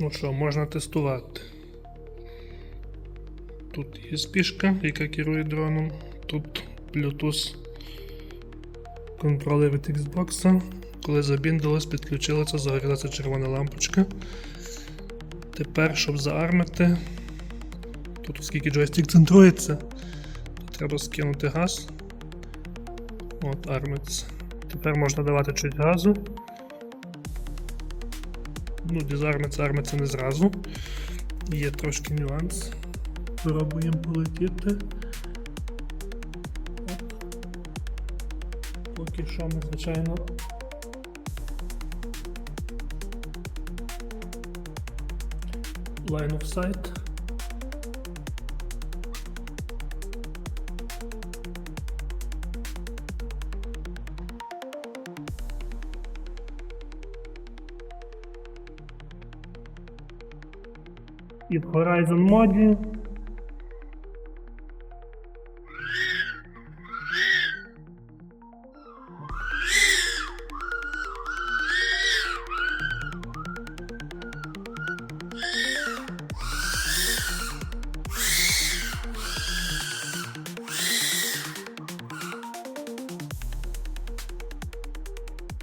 Ну що, можна тестувати. Тут є спішка, яка керує дроном. Тут Bluetooth контролер від Xbox. Коли забіндилось, підключилася, загорілася червона лампочка. Тепер, щоб заармити, тут оскільки джойстик центрується, то треба скинути газ. От, армиться. Тепер можна давати чуть газу. Ну, дізармиться, армиться не зразу. Є трошки нюанс. Пробуємо полетіти. Поки що ми, звичайно. Line of sight. І в Horizon моді.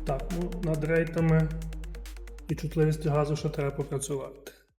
Так, ну над рейтами і чутливістю газу ще треба попрацювати.